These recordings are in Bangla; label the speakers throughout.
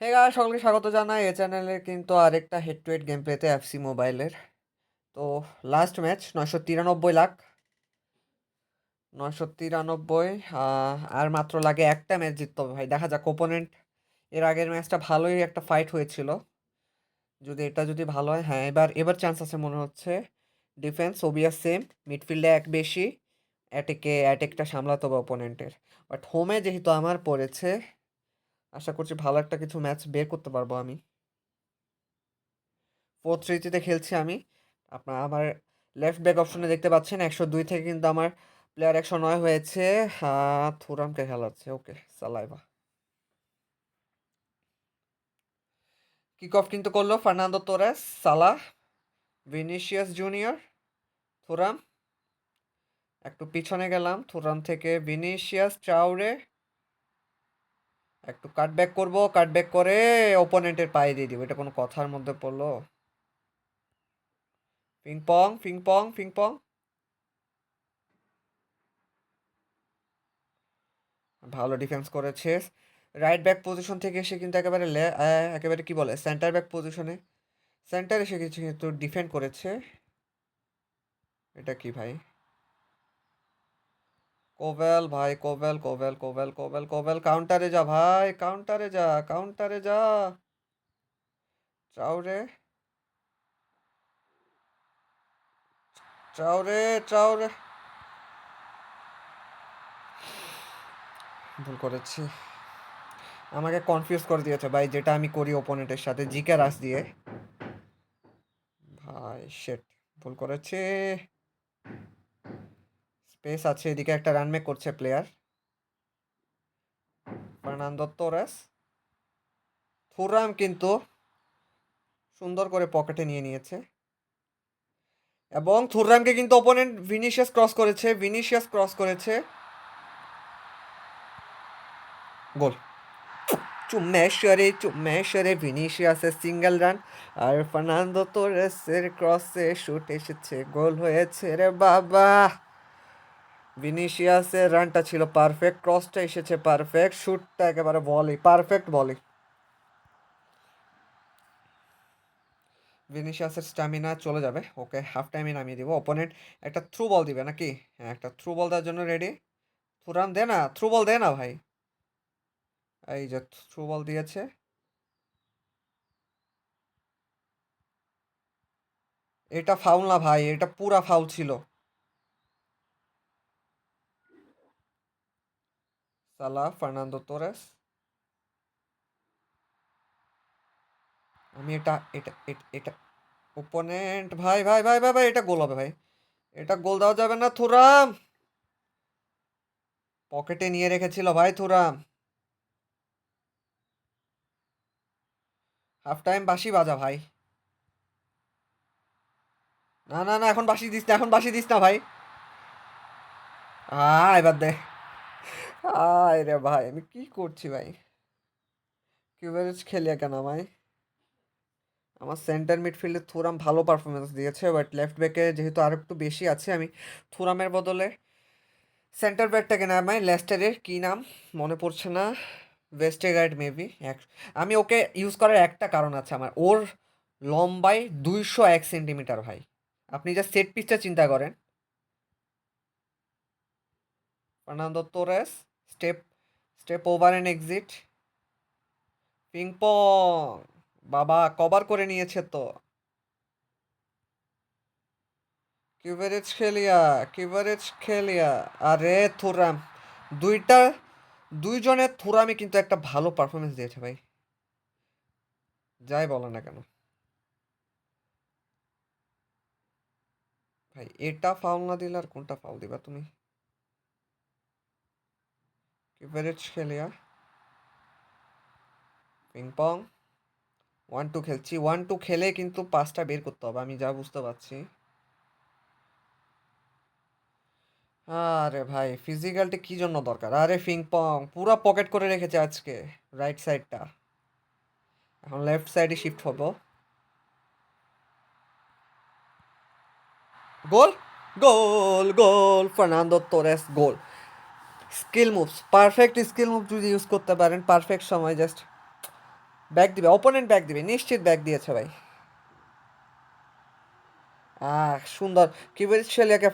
Speaker 1: হে গাইস সকলকে স্বাগত জানাই। এ চ্যানেলে কিন্তু আরেকটা হেড টু হেড গেম প্লেতে এফসি মোবাইলের তো লাস্ট ম্যাচ নয়শো তিরানব্বই লাখ। নয়শো তিরানব্বই আর মাত্র লাগে একটা ম্যাচ জিততে হবে ভাই। দেখা যাক ওপোনেন্ট এর আগের ম্যাচটা ভালোই একটা ফাইট হয়েছিল। যদি এটা যদি ভালো হয় হ্যাঁ এবার এবার চান্স আছে মনে হচ্ছে। ডিফেন্স ওবিয়াস সেম মিডফিল্ডে এক বেশি। অ্যাটেকে অ্যাটেকটা সামলাতে হবে ওপোনেন্টের বাট হোমে যেহেতু আমার পড়েছে আশা করছি ভালো একটা কিছু ম্যাচ বের করতে পারব আমি। ফোর থ্রিতে খেলছি আমি। আপনার আমার লেফট ব্যাক অপশনে দেখতে পাচ্ছেন, একশো দুই থেকে কিন্তু আমার প্লেয়ার একশো নয় হয়েছে। হ্যাঁ থুরামকে খেলাচ্ছে, ওকে, সালাইভা। কিক অফ কিন্তু করল ফার্নান্দো তোরেস সালা ভিনিসিয়াস জুনিয়র, থুরাম। একটু পিছনে গেলাম, থুরাম থেকে ভিনিসিয়াস চাউরে একটু কাটব্যাক করব কাটব্যাক করে ওপোনেন্টের পায়ে দিয়ে দিব। এটা কোনো কথার মধ্যে পড়ল? Ping pong ping pong ping pong ভালো ডিফেন্স করেছে। রাইট ব্যাক পজিশন থেকে এসে কিন্তু একেবারে একেবারে কি বলে? সেন্টার ব্যাক পজিশনে সেন্টার এসে কিছু কিন্তু ডিফেন্ড করেছে। এটা কি ভাই? কোভেল ভাই কোভেল কোভেল কোভেল কোভেল কোভেল কাউন্টারে যা ভাই কাউন্টারে যা কাউন্টারে যা। চাউরে চাউরে চাউরে ভুল করেছি। আমাকে কনফিউজ করে দিয়েছে ভাই, যেটা আমি করি ওপোনেন্টের সাথে, জিকে রাস দিয়ে। ভাই শেট ভুল করেছে। স্পেস আছে, এদিকে একটা রান মেক করছে প্লেয়ার ফার্নান্দো তোরেস। থুরাম কিন্তু সুন্দর করে পকেটে নিয়ে নিয়েছে। এবং থুররামকে কিন্তু ওপোনেন্ট ভিনিশিয়াস ক্রস করেছে ভিনিশিয়াস ক্রস করেছে। গোল। চুম্মেশ্বরে চুম্মেশ্বরে ভিনিশিয়াসের সিঙ্গেল রান আর ফার্নান্দো তোরেসের ক্রসে শুট এসেছে, গোল হয়েছে রে বাবা। ভিনিশিয়াসের রানটা ছিল পারফেক্ট, ক্রসটা এসেছে পারফেক্ট শুটটা একেবারে বলি পারফেক্ট বলি ভিনিশিয়াসের স্ট্যামিনা চলে যাবে, ওকে হাফ টাইমে নামিয়ে দিব ওপোনেন্ট একটা থ্রু বল দিবে নাকি? হ্যাঁ একটা থ্রু বল দেওয়ার জন্য রেডি থুরাম দে না থ্রু বল দে না ভাই। এই যে থ্রু বল দিয়েছে। এটা ফাউল না ভাই, এটা পুরা ফাউল ছিল। সালা ফার্নান্দো তোরেস আমি এটা এটা এটা ওপোনেন্ট ভাই ভাই ভাই ভাই ভাই, এটা গোল হবে, ভাই। এটা গোল দেওয়া যাবে না, থুরাম। পকেটে নিয়ে রেখেছিল, ভাই, থুরাম। হাফ টাইম বাসি বাজা, ভাই। না না না, এখন বাসি দিস না, এখন বাসি দিস না, ভাই। আ এবার দে। আয় রে ভাই, আমি কি করছি ভাই? কিউভারেজ খেলিয়া কেন আমায়? আমার সেন্টার মিডফিল্ডে থুরাম ভালো পারফরমেন্স দিয়েছে বাট লেফট ব্যাকে যেহেতু আর একটু বেশি আছে, আমি থুরামের বদলে সেন্টার ব্যাকটাকে নামাই। লেস্টারের কী নাম? মনে পড়ছে না। ওয়েস্টেগার্ড মেবি এক আমি ওকে ইউজ করার একটা কারণ আছে আমার। ওর লম্বাই দুইশো এক সেন্টিমিটার ভাই। আপনি যা সেট পিসটা চিন্তা করেন। Fernando Torres step step over and exit ping pong বাবা কভার করে নিয়েছে তো। কিভারেজ খেলিয়া কিভারেজ খেলিয়া আরে, থুরাম। দুইটা, দুইজনের থুরামে কিন্তু একটা ভালো পারফরমেন্স দিয়েছে ভাই। যাই বলো না কেন। ভাই, এটা ফাউল না দিলে আর কোনটা ফাউল দিবা তুমি? কিভারেজ খেলিয়া পিংপং ওয়ান টু খেলছি। ওয়ান টু খেলে কিন্তু পাঁচটা বের করতে হবে। আমি যা বুঝতে পারছি। আরে ভাই ফিজিক্যালটি কি জন্য দরকার? আরে পিংপং পুরো পকেট করে রেখেছে আজকে। রাইট সাইডটা এখন লেফট সাইডে শিফট হব। Goal! Goal! Goal! Fernando Torres goal! Skill moves perfect skill move যদি ইউজ করতে পারেন পারফেক্ট সময় জাস্ট ব্যাক দিবে অপোনেন্ট ব্যাক দিবে, নিশ্চিত ব্যাক দিয়েছে ভাই। আহ, সুন্দর। কিবেরিশালিয়াকে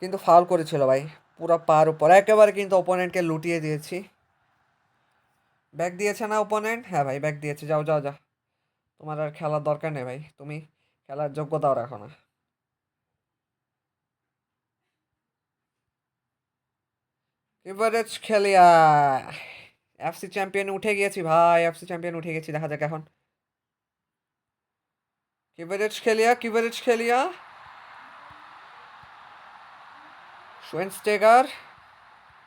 Speaker 1: কিন্তু ফাউল করেছিল ভাই, পুরো পার উপর। একেবারে কিন্তু ওপোনেন্টকে লুটিয়ে দিয়েছি। ব্যাক দিয়েছে না ওপোনেন্ট হ্যাঁ ভাই ব্যাক দিয়েছে। যাও যাও যাও। তোমার আর খেলার দরকার নেই ভাই। তুমি খেলার যোগ্যতাও রাখো না এভারেজ খেলিয়া এফসি চ্যাম্পিয়ন উঠে গিয়েছি ভাই এফসি চ্যাম্পিয়ন উঠে গেছি, দেখা যাক এখন। কিভারেজ খেলিয়া কিভারেজ খেলিয়া সোয়েনস্টেগার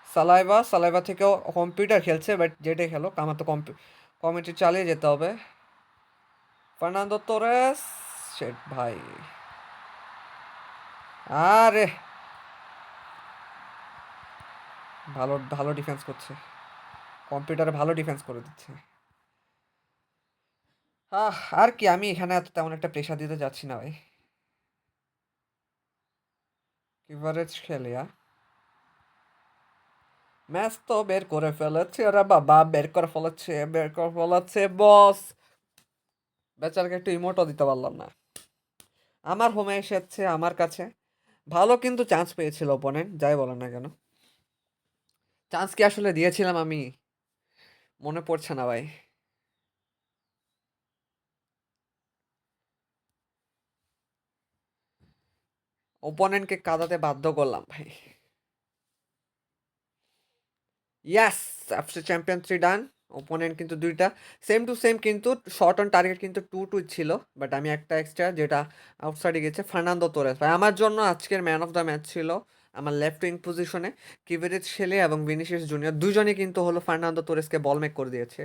Speaker 1: সালাইভা সালাইভা থেকেও কম্পিউটার খেলছে বাট যেটাই খেলো আমার তো কমিটি চালিয়ে যেতে হবে। ফার্নান্দো তোরেস শেট ভাই। আরে! ভালো ভালো ডিফেন্স করছে। কম্পিউটারে ভালো ডিফেন্স করে দিচ্ছে। আহ, আর কি, আমি এখানে এত তেমন একটা প্রেশার দিতে যাচ্ছি না ভাই। কিভারেজ খেলে ম্যাচ তো বের করে ফেলেছে ওরা বাবা, বের করে ফেলেছে, বের করে ফেলেছে বস বেচারকে একটু ইমোটও দিতে পারলাম না। আমার হোমে এসেছে, আমার কাছে। ভালো কিন্তু চান্স পেয়েছিল ওপোনেন্ট যাই বলেন না কেন। চান্স কি আসলে দিয়েছিলাম আমি? মনে পড়ছে না ভাই। ওপোনেন্টকে কাদাতে বাধ্য করলাম ভাই। Yes after champion three done opponent কিন্তু দুইটা। সেম টু সেম কিন্তু শর্ট অন টার্গেট কিন্তু টু টু ছিল। বাট আমি একটা এক্সট্রা যেটা আউটসাইডে গেছে ফার্নান্দো তোরেস ভাই। আমার জন্য আজকের ম্যান অফ দ্য ম্যাচ ছিল। আমার লেফট উইং পজিশনে কিভারেজ ছেলে এবং ভিনিসিয়াস জুনিয়র দুজনে কিন্তু হলো ফার্নান্দো তোরেসকে বল মেক করে দিয়েছে।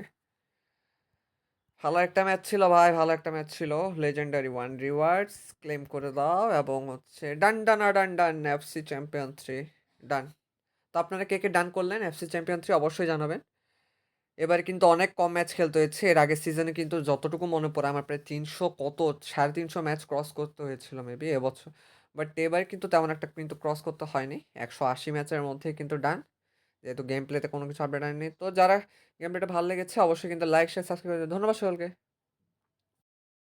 Speaker 1: ভালো একটা ম্যাচ ছিল ভাই, ভালো একটা ম্যাচ ছিল। লেজেন্ডারি ওয়ান রিওয়ার্ডস ক্লেম করে দাও এবং হচ্ছে ডান ডান আর done done FC champion three done তো আপনারা কে কে ডান করলেন এফসি চ্যাম্পিয়ন থ্রি অবশ্যই জানাবেন। এবার কিন্তু অনেক কম ম্যাচ খেলতে হয়েছে। এর আগের সিজনে কিন্তু যতটুকু মনে পড়ে, আমার প্রায় তিনশো কত, সাড়ে তিনশো ম্যাচ ক্রস করতে হয়েছিল মেবি এবছর। বাট এবার কিন্তু তেমন একটা কিন্তু ক্রস করতে হয়নি। একশো আশি ম্যাচের মধ্যে কিন্তু ডান যেহেতু গেম প্লেতে কোনো কিছু আপডেট আনেনি তো যারা গেম প্লেটা ভালো লেগেছে, অবশ্যই কিন্তু লাইক শেয়ার সাবস্ক্রাইব ধন্যবাদ সকলকে।